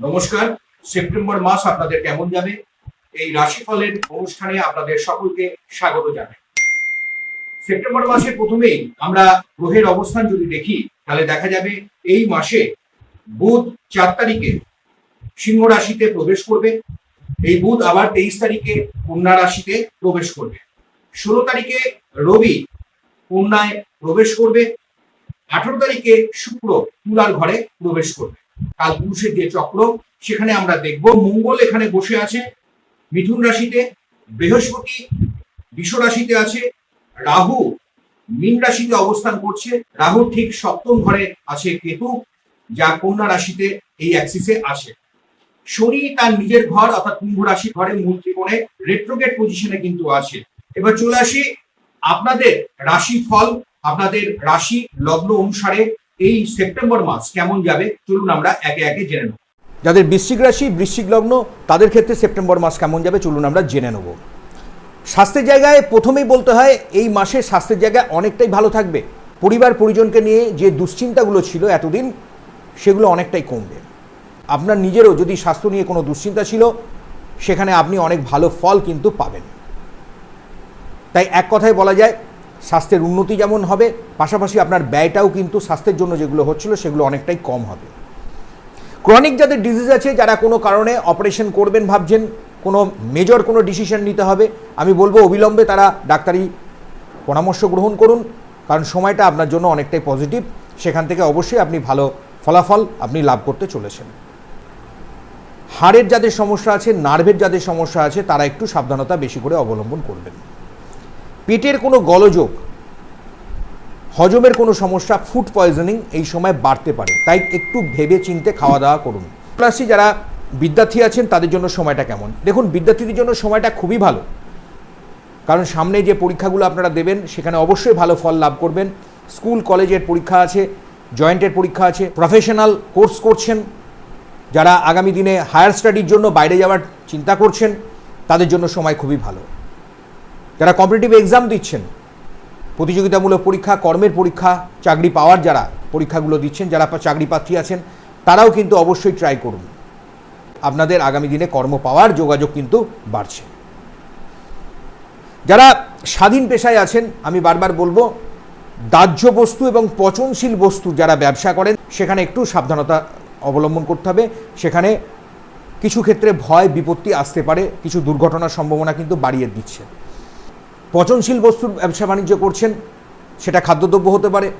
নমস্কার। সেপ্টেম্বর মাস আপনাদের কেমন যাবে? এই রাশিফলের অনুষ্ঠানে আপনাদের সকলকে স্বাগত জানাই। সেপ্টেম্বর মাসের প্রথমেই আমরা গ্রহের অবস্থান যদি দেখি, তাহলে দেখা যাবে এই মাসে বুধ চার তারিখে সিংহ রাশিতে প্রবেশ করবে। এই বুধ আবার তেইশ তারিখে কন্যা রাশিতে প্রবেশ করবে। ষোলো তারিখে রবি কন্যায় প্রবেশ করবে। আঠারো তারিখে শুক্র তুলার ঘরে প্রবেশ করবে। কাল পুরুষের যে চক্র, সেখানে আমরা দেখব। মঙ্গল এখানে বসে আছে, মিথুন রাশিতে, বৃহস্পতি বিষ রাশিতে আছে, রাহু মীন রাশিতে অবস্থান করছে। রাহু ঠিক সপ্তম ঘরে আছে কেতু, যা কন্যা রাশিতে এই অ্যাক্সিসে আছে। শনি তার নিজের ঘর, অর্থাৎ কুম্ভ রাশি ঘরে মূল ত্রিকোণে রেট্রোগেট পজিশনে কিন্তু আছে। এবার চলে আসি আপনাদের রাশি ফল আপনাদের রাশি লগ্ন অনুসারে। এই সেপ্টেম্বর মাস কেমন যাবে? চলুন আমরা একে একে জেনে নেব। যাদের বৃশ্চিক রাশি, বৃশ্চিক লগ্ন, তাদের ক্ষেত্রে সেপ্টেম্বর মাস কেমন যাবে চলুন আমরা জেনে নেব। স্বাস্থ্যের জায়গায় প্রথমেই বলতে হয়, এই মাসে স্বাস্থ্যের জায়গায় অনেকটাই ভালো থাকবে। পরিবার পরিজনকে নিয়ে যে দুশ্চিন্তাগুলো ছিল এতদিন, সেগুলো অনেকটাই কমবে। আপনার নিজেরও যদি স্বাস্থ্য নিয়ে কোনো দুশ্চিন্তা ছিল, সেখানে আপনি অনেক ভালো ফল কিন্তু পাবেন। তাই এক কথায় বলা যায় স্বাস্থ্যের উন্নতি যেমন হবে, পাশাপাশি আপনার ব্যয়টাও কিন্তু স্বাস্থ্যের জন্য যেগুলো হচ্ছিল সেগুলো অনেকটাই কম হবে। ক্রনিক যাদের ডিজিজ আছে, যারা কোনো কারণে অপারেশন করবেন ভাবছেন, কোনো মেজর কোনো ডিসিশন নিতে হবে, আমি বলব অবিলম্বে তারা ডাক্তারি পরামর্শ গ্রহণ করুন, কারণ সময়টা আপনার জন্য অনেকটাই পজিটিভ সেখান থেকে অবশ্যই আপনি ভালো ফলাফল আপনি লাভ করতে চলেছেন। হাড়ের যাদের সমস্যা আছে নার্ভের যাদের সমস্যা আছে, তারা একটু সাবধানতা বেশি করে অবলম্বন করবেন। পেটের কোনো গলযোগ, হজমের কোনো সমস্যা ফুড পয়জনিং এই সময় বাড়তে পারে। তাই একটু ভেবে চিনতে খাওয়া দাওয়া করুন প্লাসি যারা বিদ্যার্থী আছেন, তাদের জন্য সময়টা কেমন? দেখুন, বিদ্যার্থীদের জন্য সময়টা খুবই ভালো। কারণ সামনে যে পরীক্ষাগুলো আপনারা দেবেন, সেখানে অবশ্যই ভালো ফল লাভ করবেন। স্কুল, কলেজের পরীক্ষা আছে, জয়েন্টের পরীক্ষা আছে প্রফেশনাল কোর্স করছেন, যারা আগামী দিনে হায়ার স্টাডির জন্য বাইরে যাওয়ার চিন্তা করছেন, তাদের জন্য সময় খুবই ভালো। যারা কম্পিটিটিভ এক্সাম দিচ্ছেন, প্রতিযোগিতামূলক পরীক্ষা, কর্মের পরীক্ষা, চাকরি পাওয়ার যারা পরীক্ষাগুলো দিচ্ছেন, যারা চাকরি প্রার্থী আছেন, তারাও কিন্তু অবশ্যই ট্রাই করুন। আপনাদের আগামী দিনে কর্ম পাওয়ার যোগাযোগ কিন্তু বাড়ছে। যারা স্বাধীন পেশায় আছেন, আমি বারবার বলব, দাহ্য বস্তু এবং পচনশীল বস্তু যারা ব্যবসা করেন, সেখানে একটু সাবধানতা অবলম্বন করতে হবে। সেখানে কিছু ক্ষেত্রে ভয়, বিপত্তি আসতে পারে, কিছু দুর্ঘটনার সম্ভাবনা কিন্তু বাড়িয়ে দিচ্ছে। পচনশীল বস্তুর ব্যবসা বাণিজ্য করছেন, সেটা খাদ্যদ্রব্য হতে পারে।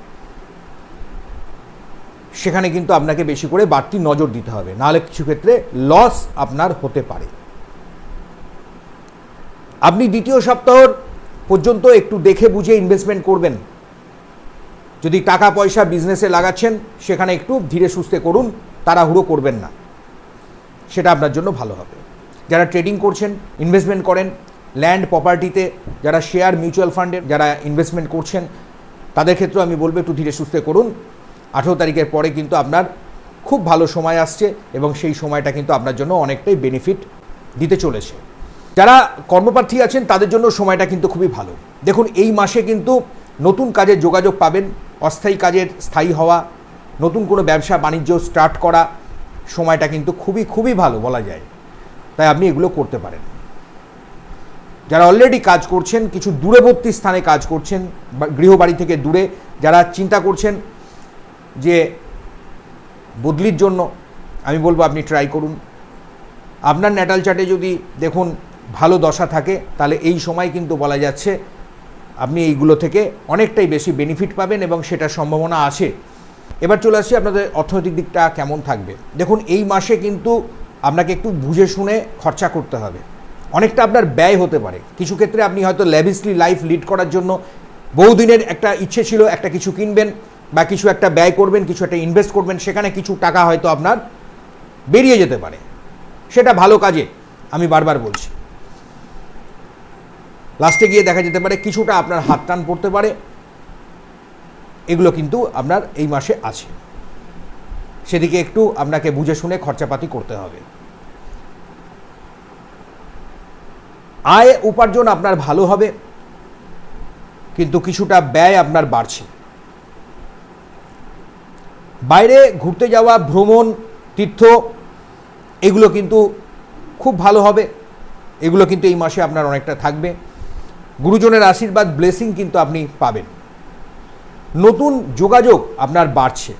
সেখানে কিন্তু আপনাকে বেশি করে বাড়তি নজর দিতে হবে। নাহলে কিছু ক্ষেত্রে লস আপনার হতে পারে। আপনি দ্বিতীয় সপ্তাহ পর্যন্ত একটু দেখে বুঝে ইনভেস্টমেন্ট করবেন। যদি টাকা পয়সা বিজনেসে লাগাচ্ছেন, সেখানে একটু ধীরে সুস্থে করুন, তাড়াহুড়ো করবেন না। সেটা আপনার জন্য ভালো হবে। যারা ট্রেডিং করছেন ইনভেস্টমেন্ট করেন ল্যান্ড প্রপার্টিতে যারা শেয়ার মিউচুয়াল ফান্ডে যারা ইনভেস্টমেন্ট করছেন, তাদের ক্ষেত্রেও আমি বলব একটু ধীরে সুস্থে করুন। আঠেরো তারিখের পরে কিন্তু আপনার খুব ভালো সময় আসছে এবং সেই সময়টা কিন্তু আপনার জন্য অনেকটাই বেনিফিট দিতে চলেছে। যারা কর্মপ্রার্থী আছেন, তাদের জন্য সময়টা কিন্তু খুবই ভালো। দেখুন, এই মাসে কিন্তু নতুন কাজের যোগাযোগ পাবেন, অস্থায়ী কাজের স্থায়ী হওয়া, নতুন কোনো ব্যবসা বাণিজ্য স্টার্ট করা, সময়টা কিন্তু খুবই খুবই ভালো বলা যায়। তাই আপনি এগুলো করতে পারেন। যারা অলরেডি কাজ করছেন, কিছু দূরবর্তী স্থানে কাজ করছেন গৃহবাড়ি থেকে দূরে যারা চিন্তা করছেন যে বদলির জন্য, আমি বলব আপনি ট্রাই করুন। আপনার ন্যাটাল চার্টে যদি দেখুন ভালো দশা থাকে, তাহলে এই সময় কিন্তু বলা যাচ্ছে আপনি এইগুলো থেকে অনেকটাই বেশি বেনিফিট পাবেন এবং সেটার সম্ভাবনা আছে। এবার চলে আসছি আপনাদের অর্থনৈতিক দিকটা কেমন থাকবে। দেখুন, এই মাসে কিন্তু আপনাকে একটু বুঝে শুনে খরচা করতে হবে। অনেকটা আপনার ব্যয় হতে পারে। কিছু ক্ষেত্রে আপনি হয়তো ল্যাভিসলি লাইফ লিড করার জন্য বহুদিনের একটা ইচ্ছে ছিল, একটা কিছু কিনবেন বা কিছু একটা ব্যয় করবেন, কিছু একটা ইনভেস্ট করবেন, সেখানে কিছু টাকা হয়তো আপনার বেরিয়ে যেতে পারে। সেটা ভালো কাজে, আমি বারবার বলছি। লাস্টে গিয়ে দেখা যেতে পারে কিছুটা আপনার হাত টান পড়তে পারে। এগুলো কিন্তু আপনার এই মাসে আছে। সেদিকে একটু আপনাকে বুঝে শুনে খরচাপাতি করতে হবে। আয় উপার্জন আপনার ভালো হবে, কিন্তু কিছুটা ব্যয় আপনার বাড়ছে। বাইরে ঘুরতে যাওয়া, ভ্রমণ, তীর্থ, এগুলো কিন্তু খুব ভালো হবে। এগুলো কিন্তু এই মাসে আপনার অনেকটা থাকবে। গুরুজনের আশীর্বাদ ব্লেসিং কিন্তু আপনি পাবেন। নতুন যোগাযোগ আপনার বাড়ছে,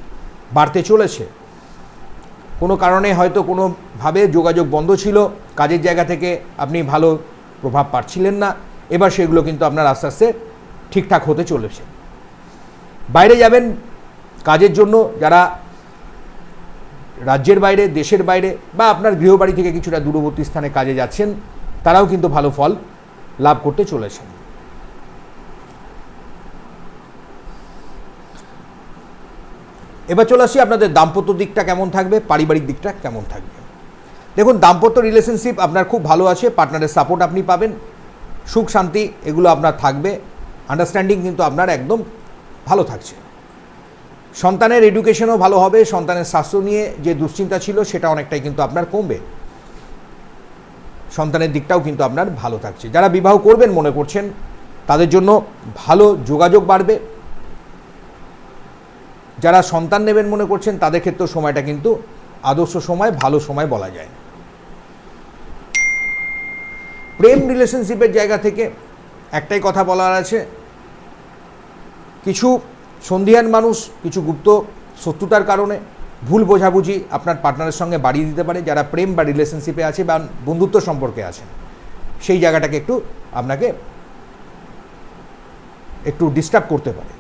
বাড়তে চলেছে। কোনো কারণে হয়তো কোনোভাবে যোগাযোগ বন্ধ ছিল, কাজের জায়গা থেকে আপনি ভালো প্রভাব পাচ্ছিলেন না। এবার সেগুলো কিন্তু আপনার আস্তে আস্তে ঠিকঠাক হতে চলেছে। বাইরে যাবেন কাজের জন্য যারা রাজ্যের বাইরে, দেশের বাইরে বা আপনার গৃহবাড়ি থেকে কিছুটা দূরবর্তী স্থানে কাজে যাচ্ছেন, তারাও কিন্তু ভালো ফল লাভ করতে চলেছেন। এবার চলে আসি আপনাদের দাম্পত্য দিকটা কেমন থাকবে, পারিবারিক দিকটা কেমন থাকবে? দেখুন, দাম্পত্য রিলেশনশিপ আপনার খুব ভালো আছে পার্টনারের সাপোর্ট আপনি পাবেন, সুখ, শান্তি, এগুলো আপনার থাকবে আন্ডারস্ট্যান্ডিং কিন্তু আপনার একদম ভালো থাকছে। সন্তানের এডুকেশনও ভালো হবে, সন্তানের স্বাস্থ্য নিয়ে যে দুশ্চিন্তা ছিল সেটা অনেকটাই কিন্তু আপনার কমবে। সন্তানের দিকটাও কিন্তু আপনার ভালো থাকছে। যারা বিবাহ করবেন, মনে করছেন, তাদের জন্য ভালো যোগাযোগ বাড়বে। যারা সন্তান নেবেন, মনে করছেন, তাদের ক্ষেত্রেও সময়টা কিন্তু আদর্শ সময়, ভালো সময় বলা যায়। প্রেম রিলেশনশিপের জায়গা থেকে একটাই কথা বলার আছে। কিছু সন্ধিয়ান মানুষ, কিছু গুপ্ত শত্রুতার কারণে ভুল বোঝাবুঝি আপনার পার্টনারের সঙ্গে বাড়িয়ে দিতে পারে, যারা প্রেম বা রিলেশনশিপে আছে বা বন্ধুত্ব সম্পর্কে আছেন সেই জায়গাটাকে একটু আপনাকে একটু ডিস্টার্ব করতে পারে।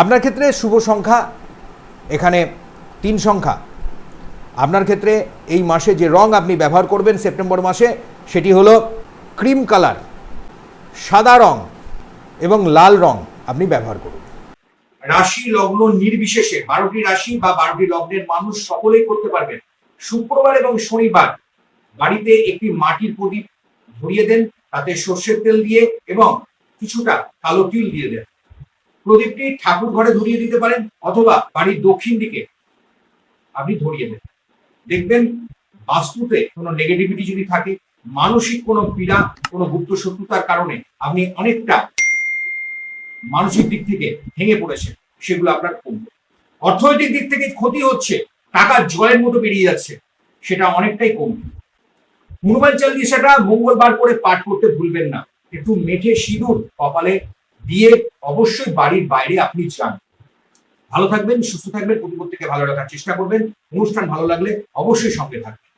আপনার ক্ষেত্রে শুভ সংখ্যা এখানে তিন সংখ্যা। আপনার ক্ষেত্রে এই মাসে যে রং আপনি ব্যবহার করবেন, সেপ্টেম্বর মাসে সেটি হলো ক্রিম কালার, সাদা রং এবং লাল রং আপনি ব্যবহার করুন। রাশি লগ্ন নির্বিশেষে, বারোটি রাশি বা বারোটি লগ্নের মানুষ সকলেই করতে পারবেন। শুক্রবার এবং শনিবার বাড়িতে একটি মাটির প্রদীপ ধরিয়ে দেন, তাতে সর্ষের তেল দিয়ে এবং কিছুটা কালো তিল দিয়ে দেন। প্রদীপটি ঠাকুর ঘরে ধরিয়ে দিতে পারেন অথবা বাড়ির দক্ষিণ দিকে আপনি ধরিয়ে দেন। দেখবেন বাস্তুতে কোনো নেগেটিভিটি যদি থাকে মানসিক কোনো পীড়া, কোনো গুপ্ত শত্রুতার কারণে আপনি অনেকটা মানসিক দিক থেকে ভেঙে পড়েছেন, সেগুলো আপনার কমবে। অর্থনৈতিক দিক থেকে ক্ষতি হচ্ছে, টাকা জলের মতো বেরিয়ে যাচ্ছে, সেটা অনেকটাই কমবে। হনুমান চালিশাটা মঙ্গলবার করে পাঠ করতে ভুলবেন না। একটু মেঠে সিঁদুর কপালে দিয়ে অবশ্যই বাড়ির বাইরে আপনি যান। ভালো থাকবেন, সুস্থ থাকবেন প্রতিপত্তিকে ভালো রাখার চেষ্টা করবেন। অনুষ্ঠান ভালো লাগলে অবশ্যই সঙ্গে থাকবেন।